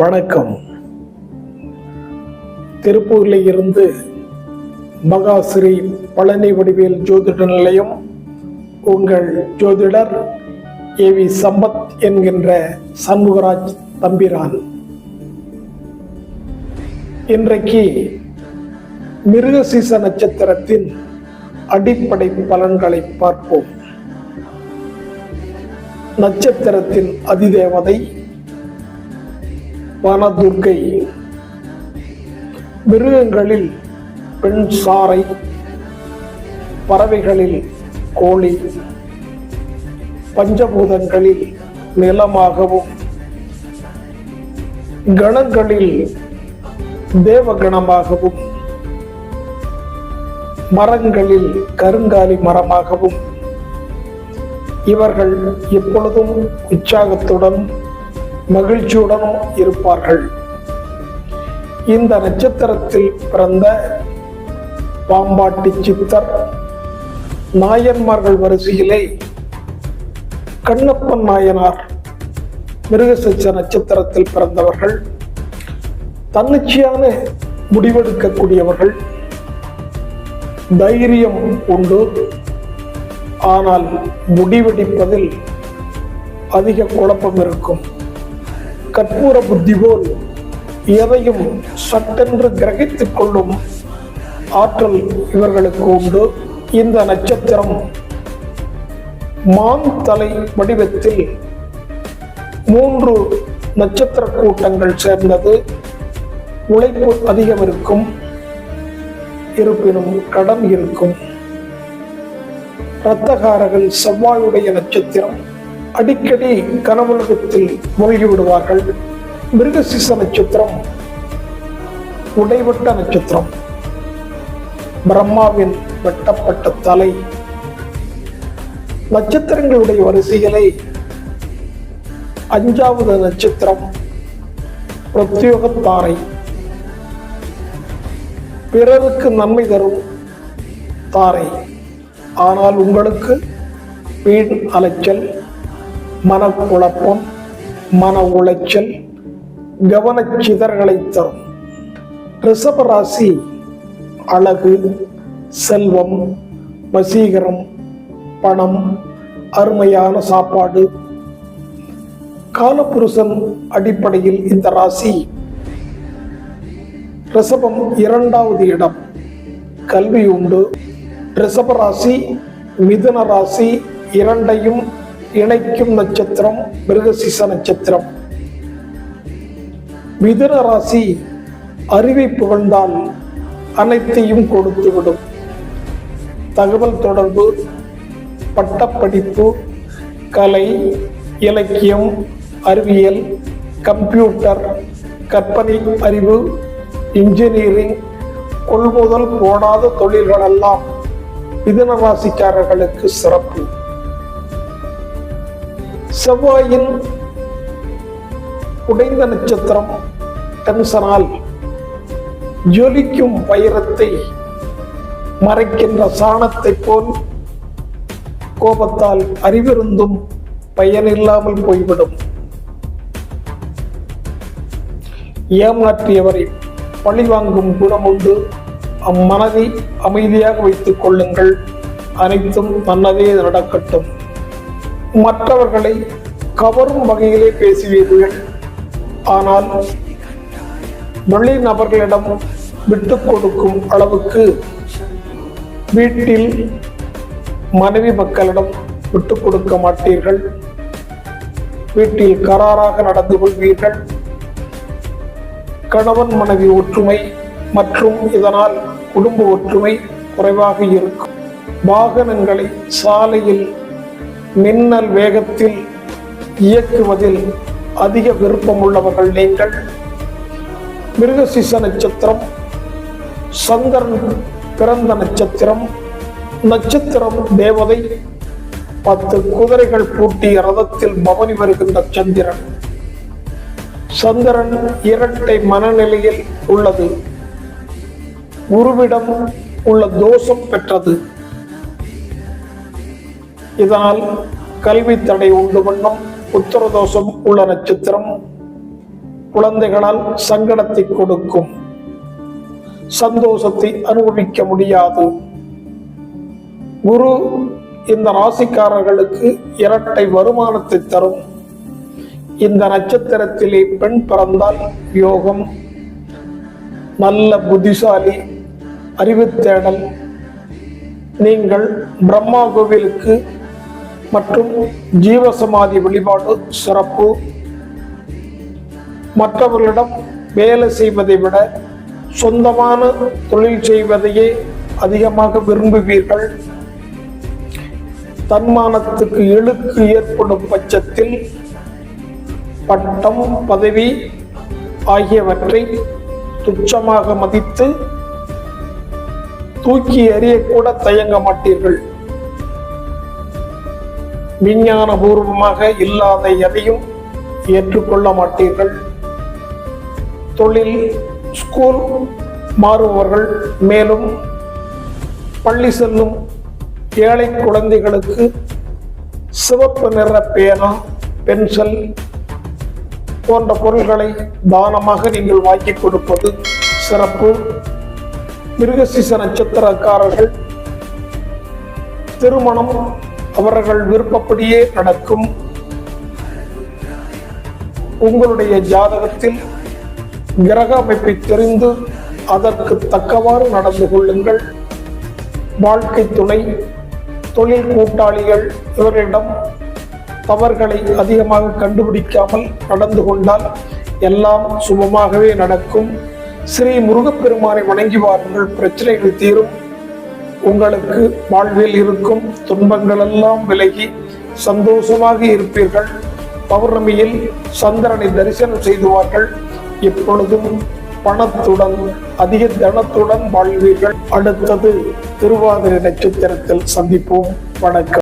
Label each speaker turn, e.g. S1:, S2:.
S1: வணக்கம். திருப்பூரில் இருந்து மகாஸ்ரீ பழனி வடிவேல் ஜோதிட நிலையம் உங்கள் ஜோதிடர் ஏ வி சம்பத் என்கின்ற சண்முகராஜ் தம்பிரான். இன்றைக்கு மிருகசீச நட்சத்திரத்தின் அடிப்படை பலன்களை பார்ப்போம். நட்சத்திரத்தின் அதிதேவதை வனதுர்கை மிருகங்களில் பெண் சாரை பறவைகளில் கோழி பஞ்சபூதங்களில் நிலமாகவும் கணங்களில் தேவகணமாகவும் மரங்களில் கருங்காலி மரமாகவும். இவர்கள் எப்பொழுதும் உற்சாகத்துடன் மகிழ்ச்சியுடனும் இருப்பார்கள். இந்த நட்சத்திரத்தில் பிறந்த பாம்பாட்டி சித்தர் நாயன்மார்கள் வரிசையிலே கண்ணப்பன் நாயனார் மிருகசச்ச நட்சத்திரத்தில் பிறந்தவர்கள் தன்னிச்சையான முடிவெடுக்கக்கூடியவர்கள் தைரியம் உண்டு. ஆனால் முடிவெடிப்பதில் அதிக குழப்பம் இருக்கும். கற்பூர புத்தி போல் எதையும் சட்டென்று கிரகித்துக் கொள்ளும் ஆற்றல் இவர்களுக்கு உண்டு. இந்த நட்சத்திரம் மான் தலை வடிவத்தில் மூன்று நட்சத்திர கூட்டங்கள் சேர்ந்தது. உழைப்பு அதிகம் இருக்கும் இருப்பினும் கடன் இருக்கும். இரத்தகாரர்கள் செவ்வாயுடைய நட்சத்திரம். அடிக்கடி கனவுலகத்தில் மூழ்கி விடுவார்கள் மிருகசிச நட்சத்திரம் உடைவட்ட நட்சத்திரம். பிரம்மாவின் வெட்டப்பட்ட தலை. நட்சத்திரங்களுடைய வரிசைகளை அஞ்சாவது நட்சத்திரம் பிரத்யோகத்தாரை. பிறருக்கு நன்மை தரும் தாரை. ஆனால் உங்களுக்கு வீண் அலைச்சல் மனக்குழப்பம் மன உளைச்சல் கவனச்சிதறலை தரும். ரிஷப ராசி அழகு செல்வம் வசீகரம் பணம் அருமையான சாப்பாடு. காலபுருஷன் அடிப்படையில் இந்த ராசி. ரிஷபம் இரண்டாவது இடம். கல்வி உண்டு. ரிஷப ராசி மிதுன ராசி இரண்டையும் இணைக்கும் நட்சத்திரம் மிருகசீச நட்சத்திரம். மிதுன ராசி அறிவை புகழ்ந்தால் அனைத்தையும் கொடுத்துவிடும் தகவல் தொடர்பு பட்டப்படிப்பு கலை இலக்கியம் அறிவியல் கம்ப்யூட்டர் கற்பனை அறிவு இன்ஜினியரிங் கொள்முதல் போடாத தொழில்களெல்லாம் மிதுன ராசிக்காரர்களுக்கு சிறப்பு. செவ்வாயின் உடைந்த நட்சத்திரம் டென்ஷனால் ஜொலிக்கும் வைரத்தை மறைக்கின்ற சாணத்தை போல் கோபத்தால் அறிவிருந்தும் பயனில்லாமல் போய்விடும். ஏமாற்றியவரை பழிவாங்கும் குணம் உண்டு. அம்மனதை அமைதியாக வைத்துக் கொள்ளுங்கள். அனைத்தும் தன்னதே நடக்கட்டும். மற்றவர்களை கவரும் வகையிலே பேசுவீர்கள். ஆனால் வெளி நபர்களிடம் விட்டு கொடுக்கும் அளவுக்கு வீட்டில் மனைவி மக்களிடம் விட்டு கொடுக்க மாட்டீர்கள். வீட்டில் கராராக நடந்து கொள்வீர்கள். கணவன் மனைவி ஒற்றுமை மற்றும் இதனால் குடும்ப ஒற்றுமை குறைவாக இருக்கும். வாகனங்களை சாலையில் மின்னல் வேகத்தில் இயக்குவதில் அதிக விருப்பம் உள்ளவர்கள் நீங்கள் மிருகசிச நட்சத்திரம் சந்திரன் பிறந்த நட்சத்திரம் நட்சத்திரம் தேவதை பத்து குதிரைகள் பூட்டிய ரதத்தில் பவனி வருகின்ற சந்திரன். சந்திரன் இரட்டை மனநிலையில் உள்ளது. குருவிடம் உள்ள தோஷம் பெற்றது. இதனால் கல்வி தடை உண்டு பண்ணும். உத்தரதோஷம் உள்ள நட்சத்திரம் குழந்தைகளால் சங்கடத்தை கொடுக்கும். சந்தோஷத்தை அனுபவிக்க முடியாது. குரு இந்த ராசிக்காரர்களுக்கு இரட்டை வருமானத்தை தரும். இந்த நட்சத்திரத்திலே பெண் பிறந்தால் யோகம் நல்ல புத்திசாலி அறிவு தேடல். நீங்கள் பிரம்மா கோவிலுக்கு மற்றும் ஜீவசமாதி வழிபாடு சிறப்பு. மற்றவர்களிடம் வேலை செய்வதை விட சொந்தமான தொழில் செய்வதையே அதிகமாக விரும்புவீர்கள். தன்மானத்துக்கு இழுக்கு ஏற்படும் பட்சத்தில் பட்டம் பதவி ஆகியவற்றை துச்சமாக மதித்து தூக்கி எறியக்கூட தயங்க மாட்டீர்கள். விஞ்ஞானபூர்வமாக இல்லாத எதையும் ஏற்றுக்கொள்ள மாட்டீர்கள். தொழில் ஸ்கூல் மாறுபவர்கள் மேலும் பள்ளி செல்லும் ஏழை குழந்தைகளுக்கு சிவப்பு நிற பேனா பென்சில் போன்ற பொருள்களை தானமாக நீங்கள் வாங்கி கொடுப்பது சிறப்பு. மிருகசிச நட்சத்திரக்காரர்கள் திருமணம் அவர்கள் விருப்பப்படியே நடக்கும். உங்களுடைய ஜாதகத்தில் கிரக அமைப்பை தெரிந்து அதற்கு தக்கவாறு நடந்து கொள்ளுங்கள். வாழ்க்கை துணை தொழில் கூட்டாளிகள் இவர்களிடம் தவறுகளை அதிகமாக கண்டுபிடிக்காமல் நடந்து கொண்டால் எல்லாம் சுபமாகவே நடக்கும். ஸ்ரீ முருகப்பெருமானை வணங்கி வாருங்கள். பிரச்சனைகள் தீரும். உங்களுக்கு வாழ்வில் இருக்கும் துன்பங்கள் எல்லாம் விலகி சந்தோஷமாக இருப்பீர்கள். பௌர்ணமியில் சந்திரனை தரிசனம் செய்துவார்கள். எப்பொழுதும் பணத்துடன் அதிக தனத்துடன் வாழ்வீர்கள். அடுத்தது திருவாதிரை நட்சத்திரத்தில் சந்திப்போம். வணக்கம்.